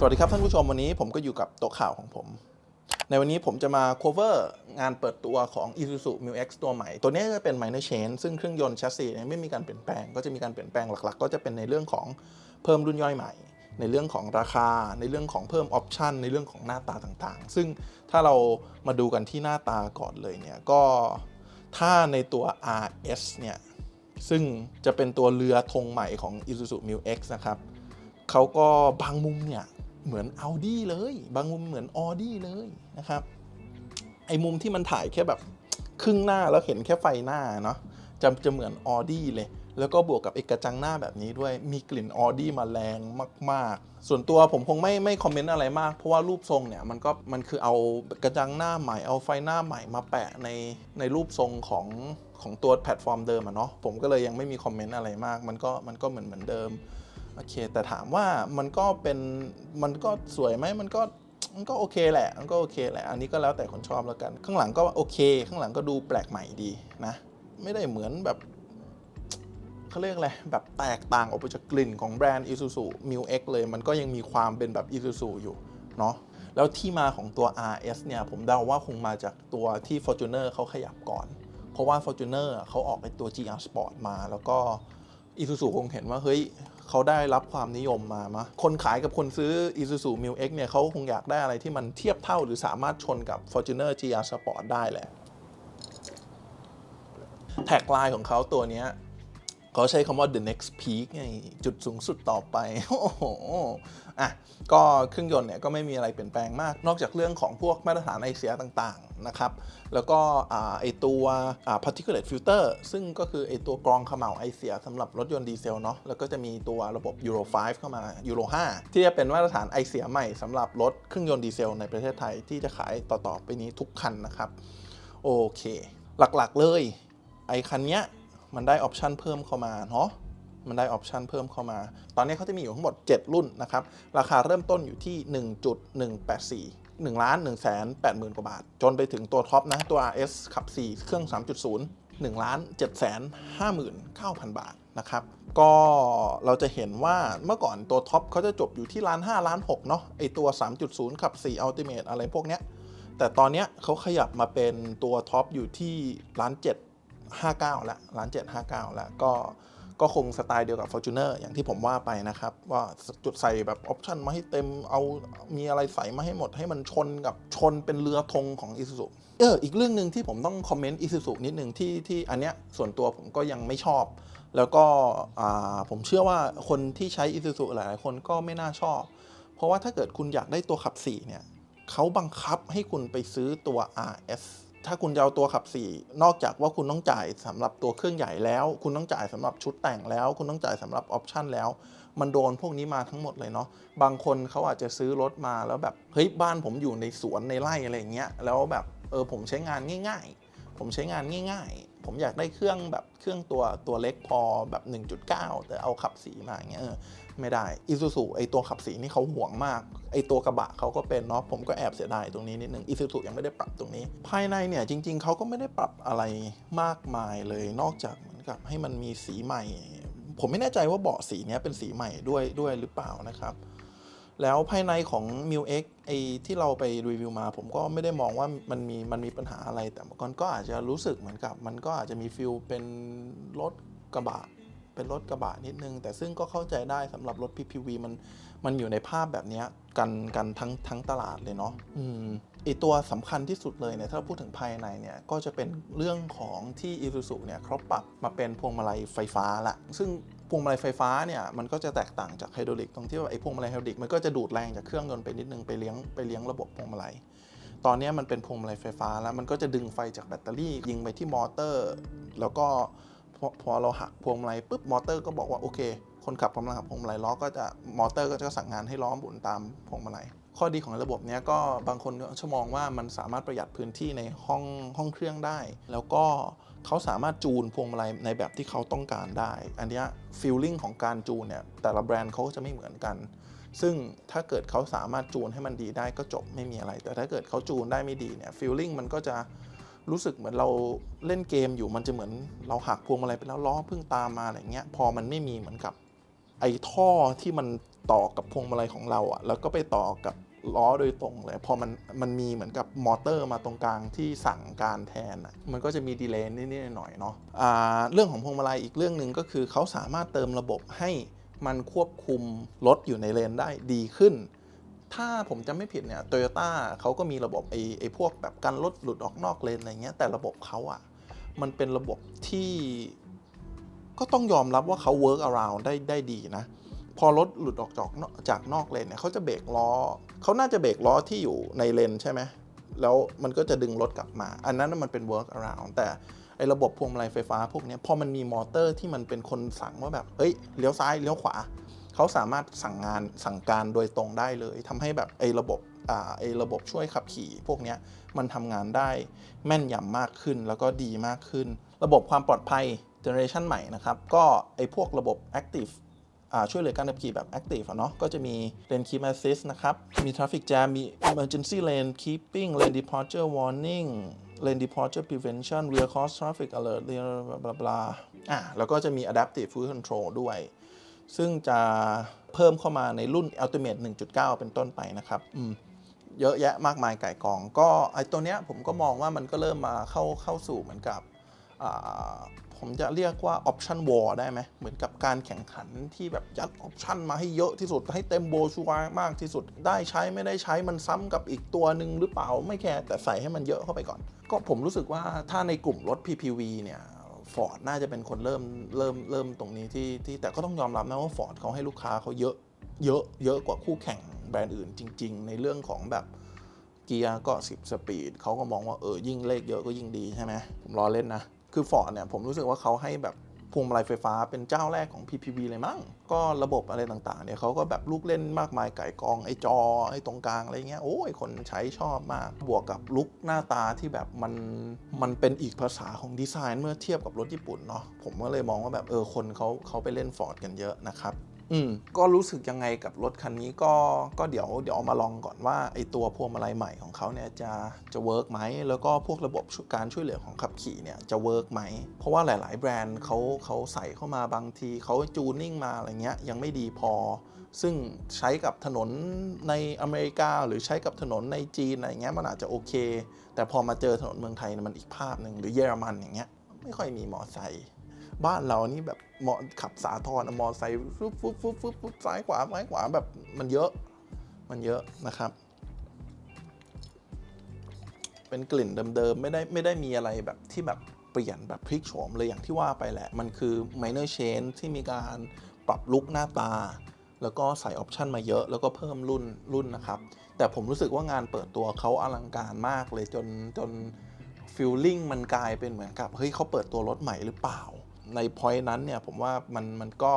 สวัสดีครับท่านผู้ชมวันนี้ผมก็อยู่กับโต๊ะข่าวของผม ในวันนี้ผมจะมา cover งานเปิดตัวของ Isuzu Mu X ตัวใหม่ ตัวนี้จะเป็น minor change ซึ่งเครื่องยนต์แชสซีเนี่ยไม่มีการเปลี่ยนแปลง ก็จะมีการเปลี่ยนแปลงหลักๆ ก็จะเป็นในเรื่องของเพิ่มรุ่นย่อยใหม่ ในเรื่องของราคา ในเรื่องของเพิ่มออปชันในเรื่องของหน้าตาต่างๆ ซึ่งถ้าเรามาดูกันที่หน้าตาก่อนเลยเนี่ยก็ถ้าในตัว RS เนี่ยซึ่งจะเป็นตัวเรือธงใหม่ของ Isuzu Mu X นะครับเขาก็บางมุมเนี่ย เหมือน Audi เลย บางมุมเหมือน Audi เลยนะครับ ไอ้มุมที่มันถ่ายแค่แบบครึ่งหน้าแล้วเห็นแค่ไฟหน้าเนาะจะจะเหมือน Audi เลย แล้วก็บวกกับเอกระจังหน้าแบบนี้ด้วย มีกลิ่น Audi มาแรงมาก ๆ ส่วนตัวผมคงไม่ไม่คอมเมนต์อะไรมาก เพราะว่ารูปทรงเนี่ยมันก็มันคือเอากระจังหน้าใหม่เอาไฟหน้าใหม่มาแปะในในรูปทรงของของตัวแพลตฟอร์มเดิมอะเนาะผมก็เลยยังไม่มีคอมเมนต์อะไรมาก มันก็มันก็เหมือนเหมือนเดิม โอเค แต่ถามว่ามันก็เป็นมันก็สวยไหมมันก็มันก็โอเคแหละมันก็โอเคแหละอันนี้ก็แล้วแต่คนชอบแล้วกัน ข้างหลังก็โอเค ข้างหลังก็ดูแปลกใหม่ดีนะ ไม่ได้เหมือนแบบเขาเรียกอะไรแบบแตกต่างออกไปจากกลิ่นของแบรนด์ Isuzu Mu X เลย มันก็ยังมีความเป็นแบบ Isuzu อยู่เนาะแล้วที่มาของตัว RS เนี่ย ผมเดาว่าคงมาจากตัวที่ Fortuner เขาขยับก่อน เพราะว่า Fortuner เขาออกเป็นตัว GR Sport มา แล้วก็ Isuzu คงเห็นว่าเฮ้ย เขาได้รับความนิยมมามะคนขายกับคนซื้อ Isuzu Mu X เนี่ยเขาคงอยากได้อะไรที่มันเทียบเท่าหรือสามารถชนกับ Fortuner GR Sport ได้แหละแท็กไลน์ของเขาตัวเนี้ย เขาใช้คำว่า the next peak ไงจุดสูงสุดต่อไป โอ้โห อะ ก็เครื่องยนต์เนี่ยก็ไม่มีอะไรเปลี่ยนแปลงมาก นอกจากเรื่องของพวกมาตรฐานไอเสียต่างๆ นะครับ แล้วก็อไอตัวอ particulate filter ซึ่งก็คือไอตัวกรองเขม่าวไอเสียสำหรับรถยนต์ดีเซลเนาะ แล้วก็จะมีตัวระบบ Euro 5 เข้ามา Euro 5 ที่จะเป็นมาตรฐานไอเสียใหม่สำหรับรถเครื่องยนต์ดีเซลในประเทศไทยที่จะขายต่อๆไปนี้ทุกคันนะครับ โอเค หลักๆเลยไอคันเนี้ย มันได้ออปชันเพิ่มเข้ามาเนาะมันได้ออปชันเพิ่มเข้ามา ตอนนี้เขาจะมีอยู่ทั้งหมด 7 รุ่นนะครับ ราคาเริ่มต้นอยู่ที่ 1.184 1ล้าน1แสน8หมื่นกว่าบาท จนไปถึงตัวท็อปนะ ตัว RS ขับ 4 เครื่อง 3.0 1ล้าน7แสน5หมื่น9,000 บาทนะครับ ก็เราจะเห็นว่าเมื่อก่อนตัวท็อปเขาจะจบอยู่ที่ล้าน5ล้าน6เนาะ ไอตัว 3.0 ขับ 4 Ultimate อะไรพวกเนี้ย แต่ตอนเนี้ยเขาขยับมาเป็นตัวท็อปอยู่ที่ล้าน7 59 แล้วล้าน7 59แล้วก็ก็คงสไตล์เดียวกับ Fortuner อย่างที่ผมว่าไปนะครับ ว่าจุดใส่แบบออปชันมาให้เต็มเอามีอะไรใส่มาให้หมด ให้มันชนกับชนเป็นเรือธงของ Isuzu เอออีกเรื่องหนึ่งที่ผมต้องคอมเมนต์ Isuzu นิดหนึ่งที่ที่อันเนี้ยส่วนตัวผมก็ยังไม่ชอบ แล้วก็อ่าผมเชื่อว่าคนที่ใช้ Isuzu หลายๆ คนก็ไม่น่าชอบ เพราะว่าถ้าเกิดคุณอยากได้ตัวขับ4เนี่ยเขาบังคับให้คุณไปซื้อตัว RS ถ้าคุณจะเอาตัวขับ 4 นอกจากว่าคุณต้องจ่ายสำหรับตัวเครื่องใหญ่แล้ว คุณต้องจ่ายสำหรับชุดแต่งแล้ว คุณต้องจ่ายสำหรับออปชันแล้ว มันโดนพวกนี้มาทั้งหมดเลยเนาะบางคนเขาอาจจะซื้อรถมาแล้วแบบเฮ้ยบ้านผมอยู่ในสวนในไร่อะไรเงี้ยแล้วแบบเออผมใช้งานง่าย ๆ ผมใช้งานง่าย ๆ ผมอยากได้เครื่องแบบเครื่องตัวตัวเล็กพอแบบ 1.9 แต่เอาขับสีมาอย่างเงี้ย ไม่ได้อีซูซูไอตัวขับสีนี่เขาห่วงมากไอตัวกระบะเขาก็เป็นเนาะผมก็แอบเสียดายตรงนี้นิดนึงอีซูซูยังไม่ได้ปรับตรงนี้ ภายในเนี่ยจริง ๆเขาก็ไม่ได้ปรับอะไรมากมายเลยนอกจากเหมือนกับให้มันมีสีใหม่ ผมไม่แน่ใจว่าเบาะสีนี้เป็นสีใหม่ด้วยด้วยหรือเปล่านะครับแล้วภายในของ m i u X ไอที่เราไปรีวิวมา ผมก็ไม่ได้มองว่ามันมีมันมีปัญหาอะไร แต่มันก็อาจจะรู้สึกเหมือนกับ มันก็อาจจะมีฟิลเป็นรถกระบะ เป็นรถกระบะนิดนึง แต่ซึ่งก็เข้าใจได้สำหรับรถ PPV มันมันอยู่ในภาพแบบนี้กันกันทั้งทั้งตลาดเลยเนาะอืมไอตัวสำคัญที่สุดเลยเนี่ยถ้าพูดถึงภายในเนี่ยก็จะเป็นเรื่องของที่ Isuzu เนี่ยเขาปรับมาเป็นพวงมาลัยไฟฟ้าละซึ่งพวงมาลัยไฟฟ้าเนี่ยมันก็จะแตกต่างจากไฮดรอลิกตรงที่ว่าไอพวงมาลัยไฮดรอลิกมันก็จะดูดแรงจากเครื่องยนต์ไปนิดนึงไปเลี้ยงไปเลี้ยงระบบพวงมาลัยตอนนี้มันเป็นพวงมาลัยไฟฟ้าแล้วมันก็จะดึงไฟจากแบตเตอรี่ยิงไปที่มอเตอร์ แล้วก็ พอพอเราหักพวงมาลัยปุ๊บมอเตอร์ก็บอกว่าโอเค คนขับกำลังหักพวงมาลัยล้อก็จะมอเตอร์ก็จะสั่งงานให้ล้อหมุนตามพวงมาลัยข้อดีของระบบเนี้ยก็บางคนก็จะมองว่ามันสามารถประหยัดพื้นที่ในห้องห้องเครื่องได้ แล้วก็เขาสามารถจูนพวงมาลัยในแบบที่เขาต้องการได้ อันนี้ฟีลลิ่งของการจูนเนี่ยแต่ละแบรนด์เขาก็จะไม่เหมือนกัน ซึ่งถ้าเกิดเขาสามารถจูนให้มันดีได้ก็จบไม่มีอะไร แต่ถ้าเกิดเขาจูนได้ไม่ดีเนี่ยฟีลลิ่งมันก็จะ รู้สึกเหมือนเราเล่นเกมอยู่มันจะเหมือนเราหักพวงมาลัยไปแล้วล้อเพิ่งตามมาอะไรเงี้ยพอมันไม่มีเหมือนกับไอ้ท่อที่มันต่อกับพวงมาลัยของเราอะแล้วก็ไปต่อกับล้อโดยตรงเลยพอมันมันมีเหมือนกับมอเตอร์มาตรงกลางที่สั่งการแทนอะมันก็จะมีดีเลย์นิดๆหน่อยๆเนาะอ่าเรื่องของพวงมาลัยอีกเรื่องหนึ่งก็คือเขาสามารถเติมระบบให้มันควบคุมรถอยู่ในเลนได้ดีขึ้น ถ้าผมจำไม่ผิดเนี่ยโตโยต้าเขาก็มีระบบไอ้ไอ้พวกแบบกันรถหลุดออกนอกเลนอะไรเงี้ยแต่ระบบเขาอะมันเป็นระบบที่ก็ต้องยอมรับว่าเขา work around ได้ได้ดีนะ พอรถหลุดออกจากนอกจากนอกเลนเนี่ยเขาจะเบรกล้อเขาน่าจะเบรกล้อที่อยู่ในเลนใช่ไหมแล้วมันก็จะดึงรถกลับมา อันนั้นมันเป็น work around แต่ไอ้ระบบพวงมาลัยไฟฟ้าพวกนี้พอมันมีมอเตอร์ที่มันเป็นคนสั่งว่าแบบ เฮ้ย เลี้ยวซ้าย เลี้ยวขวา เขาสามารถสั่งงานสั่งการโดยตรงได้เลยทำให้แบบไอ้ระบบอ่าไอ้ระบบช่วยขับขี่ พวกนี้มันทำงานได้แม่นยำมากขึ้นแล้วก็ดีมากขึ้น ระบบความปลอดภัยเจเนอเรชันใหม่นะครับ ก็ไอ้พวกระบบ Active ช่วยเหลือการขับขี่แบบ Active อะเนาะก็จะมี Lane Keep Assist นะครับ มี Traffic Jam มี Emergency Lane Keeping Lane Departure Warning Lane Departure Prevention Rear Cross Traffic Alert บลาบลาบลาอ่าแล้วก็จะมี Adaptive Cruise Control ด้วย ซึ่งจะเพิ่มเข้ามาในรุ่น Ultimate 1.9 เป็นต้นไปนะครับเยอะแยะมากมายไก่กอง ก็ไอตัวเนี้ยผมก็มองว่ามันก็เริ่มมาเข้าเข้าสู่เหมือนกับผมจะเรียกว่า Option War ได้ไหมเหมือนกับการแข่งขันที่แบบยัด Option มาให้เยอะที่สุดให้เต็มโบชัวมากที่สุด ได้ใช้ไม่ได้ใช้มันซ้ำกับอีกตัวหนึ่งหรือเปล่าไม่แคร์แต่ใส่ให้มันเยอะเข้าไปก่อน ก็ผมรู้สึกว่าถ้าในกลุ่มรถ PPV เนี่ย ฟอร์ดน่าจะเป็นคนเริ่มเริ่มเริ่มตรงนี้ที่ที่แต่ก็ต้องยอมรับนะว่าฟอร์ดเขาให้ลูกค้าเขาเยอะเยอะเยอะกว่าคู่แข่งแบรนด์อื่นจริง ๆ ในเรื่องของแบบเกียร์ก็ 10 สปีดเขาก็มองว่าเออยิ่งเลขเยอะก็ยิ่งดีใช่ไหมผมรอเล่นนะ คือฟอร์ดเนี่ยผมรู้สึกว่าเขาให้แบบ วงมาลัยไฟฟ้าเป็นเจ้าแรกของ PPV เลยมั้ง ก็ระบบอะไรต่างๆเนี่ยเขาก็แบบลูกเล่นมากมายไก่กองไอ้จอไอ้ตรงกลางอะไรเงี้ยโอ้ยคนใช้ชอบมาก บวกกับลุกหน้าตาที่แบบมันมันเป็นอีกภาษาของดีไซน์เมื่อเทียบกับรถญี่ปุ่นเนาะผมก็เลยมองว่าแบบเออคนเขาเขาไปเล่นฟอร์ดกันเยอะนะครับ อืมก็รู้สึกยังไงกับรถคันนี้ก็ก็เดี๋ยวเดี๋ยวเอามาลองก่อนว่าไอตัวพวงมาลัยใหม่ของเขาเนี่ยจะจะเวิร์กไหมแล้วก็พวกระบบการช่วยเหลือของขับขี่เนี่ยจะเวิร์กไหมเพราะว่าหลาย ๆ แบรนด์เขาเขาใส่เข้ามาบางทีเขาจูนนิ่งมาอะไรเงี้ยยังไม่ดีพอ ซึ่งใช้กับถนนในอเมริกาหรือใช้กับถนนในจีนอะไรเงี้ยมันอาจจะโอเค แต่พอมาเจอถนนเมืองไทยเนี่ยมันอีกภาพหนึ่งหรือเยอรมันอย่างเงี้ยไม่ค่อยมีมอไซค์ บ้านเรานี่แบบมอขับสาทรมอไซค์ฟึบฟึบฟึบฟึบฟึบซ้ายขวาซ้ายขวาแบบมันเยอะ มันเยอะนะครับ เป็นกลิ่นเดิมๆไม่ได้ไม่ได้มีอะไรแบบที่แบบเปลี่ยนแบบพลิกโฉมเลยอย่างที่ว่าไปแหละ มันคือ minor change ที่มีการปรับลุคหน้าตา แล้วก็ใส่ออปชันมาเยอะ แล้วก็เพิ่มรุ่นรุ่นนะครับ แต่ผมรู้สึกว่างานเปิดตัวเขาอลังการมากเลยจนจนฟิลลิ่งมันกลายเป็นเหมือนกับเฮ้ยเขาเปิดตัวรถใหม่หรือเปล่า ในพอยต์นั้นเนี่ยผมว่ามันมันก็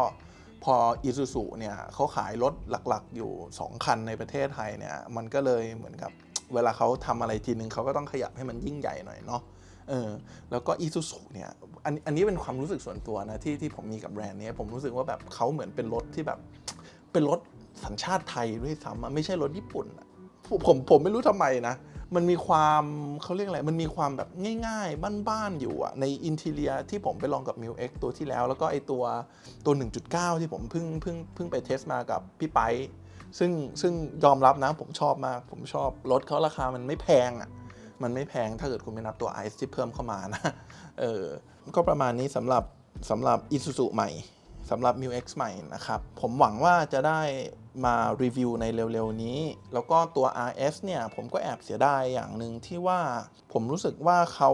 พออีซูซูเนี่ยเขาขายรถหลักๆ อยู่ 2 คันในประเทศไทยเนี่ยมันก็เลยเหมือนกับเวลาเขาทำอะไรทีนึงเขาก็ต้องขยับให้มันยิ่งใหญ่หน่อยเนาะเออแล้วก็อีซูซูเนี่ยอันอันนี้เป็นความรู้สึกส่วนตัวนะที่ที่ผมมีกับแบรนด์นี้ผมรู้สึกว่าแบบเขาเหมือนเป็นรถที่แบบเป็นรถสัญชาติไทยด้วยซ้ำไม่ใช่รถญี่ปุ่นผมผมผมไม่รู้ทำไมนะ มันมีความเขาเรียกอะไร มันมีความแบบง่ายๆ บ้านๆ อยู่อะในอินทีเลียที่ผมไปลองกับ m ิ x ตัวที่แล้ว แล้วก็ไอตัวตัว 1.9 ที่ผมเพิ่งเพิ่งเพิ่งไปเทสมากับพี่ไปซึ่งซึ่งยอมรับนะผมชอบมาก ผมชอบรถเขาราคามันไม่แพงอะมันไม่แพงถ้าเกิดคุณไม่นับตัวไอซ์ที่เพิ่มเข้ามานะ เออ ก็ประมาณนี้สำหรับสำหรับ Isuzu ใหม่ สำหรับ m ิ x ใหม่นะครับ ผมหวังว่าจะได้มารีวิวในเร็วๆนี้ แล้วก็ตัว RS เนี่ยผมก็แอบเสียดายอย่างหนึ่งที่ว่าผมรู้สึกว่าเขา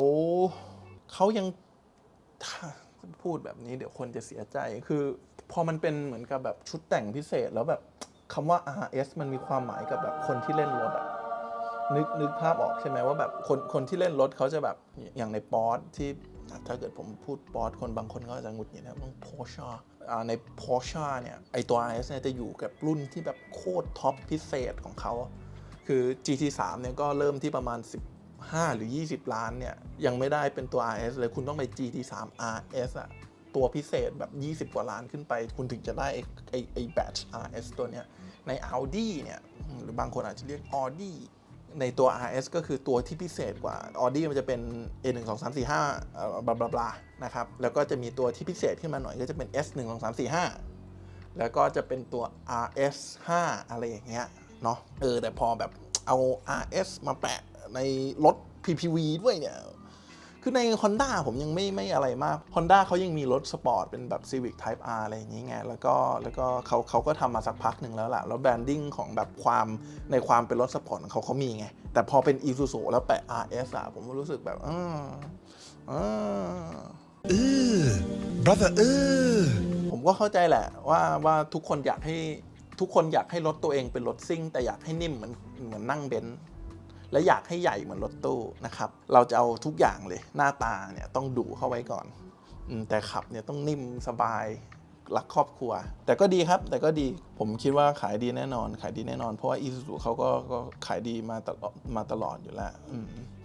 เขายังพูดแบบนี้เดี๋ยวคนจะเสียใจคือ พอมันเป็นเหมือนกับแบบชุดแต่งพิเศษแล้วแบบคำว่า RS มันมีความหมายกับแบบคนที่เล่นรถอะนึกนึกภาพออกใช่ไหมว่าแบบคนคนที่เล่นรถเขาจะแบบอย่างในปอร์ที่ ถ้าเกิดผมพูดปอร์ตคนบางคนก็จะงุดหงิดนะต้องโพชาใน Porsche เนี่ยไอตัว RS เนี่ยจะอยู่กับรุ่นที่แบบโคตรท็อปพิเศษของเขา คือ GT3 เนี่ยก็เริ่มที่ประมาณ 15 หรือ 20 ล้านเนี่ย ยังไม่ได้เป็นตัว RS เลยคุณต้องไป GT3 RS อะตัวพิเศษแบบ 20 กว่าล้านขึ้นไป คุณถึงจะได้ไอไอไอแบต RS ตัวเนี้ยใน Audi เนี่ย หรือบางคนอาจจะเรียก Audi ในตัว RS ก็คือตัวที่พิเศษกว่า Audi มันจะเป็น A 1 2 3 4 5เอ่อบลาบลาบลานะครับ แล้วก็จะมีตัวที่พิเศษขึ้นมาหน่อยก็จะเป็น S 1 2 3 4 5 แล้วก็จะเป็นตัว RS 5อะไรอย่างเงี้ยเนาะ เออ แต่พอแบบเอา RS มาแปะในรถ PPV ด้วยเนี่ย คือใน Honda ผมยังไม่ไม่อะไรมาก Honda เขายังมีรถสปอร์ตเป็นแบบ Civic Type R อะไรอย่างงี้ไง แล้วก็แล้วก็เขาเขาก็ทำมาสักพักหนึ่งแล้วล่ะ แล้วแบรนดิ้งของแบบความในความเป็นรถสปอร์ตของเขาเขามีไง แต่พอเป็น Isuzu แล้วแปะ RS อะผมก็รู้สึกแบบอ่าอ่าเออ brother เออผมก็เข้าใจแหละว่าว่าทุกคนอยากให้ทุกคนอยากให้รถตัวเองเป็นรถซิ่ง แต่อยากให้นิ่มเหมือนเหมือนนั่งเบนซ์ และอยากให้ใหญ่เหมือนรถตู้นะครับ เราจะเอาทุกอย่างเลยหน้าตาเนี่ยต้องดุเข้าไว้ก่อนอแต่ขับเนี่ยต้องนิ่มสบายรักครอบครัว แต่ก็ดีครับ แต่ก็ดีผมคิดว่าขายดีแน่นอน ขายดีแน่นอน เพราะว่าอีซูซูเขาก็ก็ขายดีมาตลอดมาตลอดอยู่แล้ว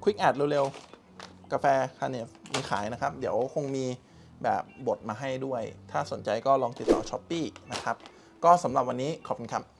ควิกแอดเร็วๆ กาแฟคาเนฟมีขายนะครับ เดี๋ยวคงมีแบบบดมาให้ด้วย ถ้าสนใจก็ลองติดต่อช้อปปีนะครับ ก็สำหรับวันนี้ขอบคุณครับ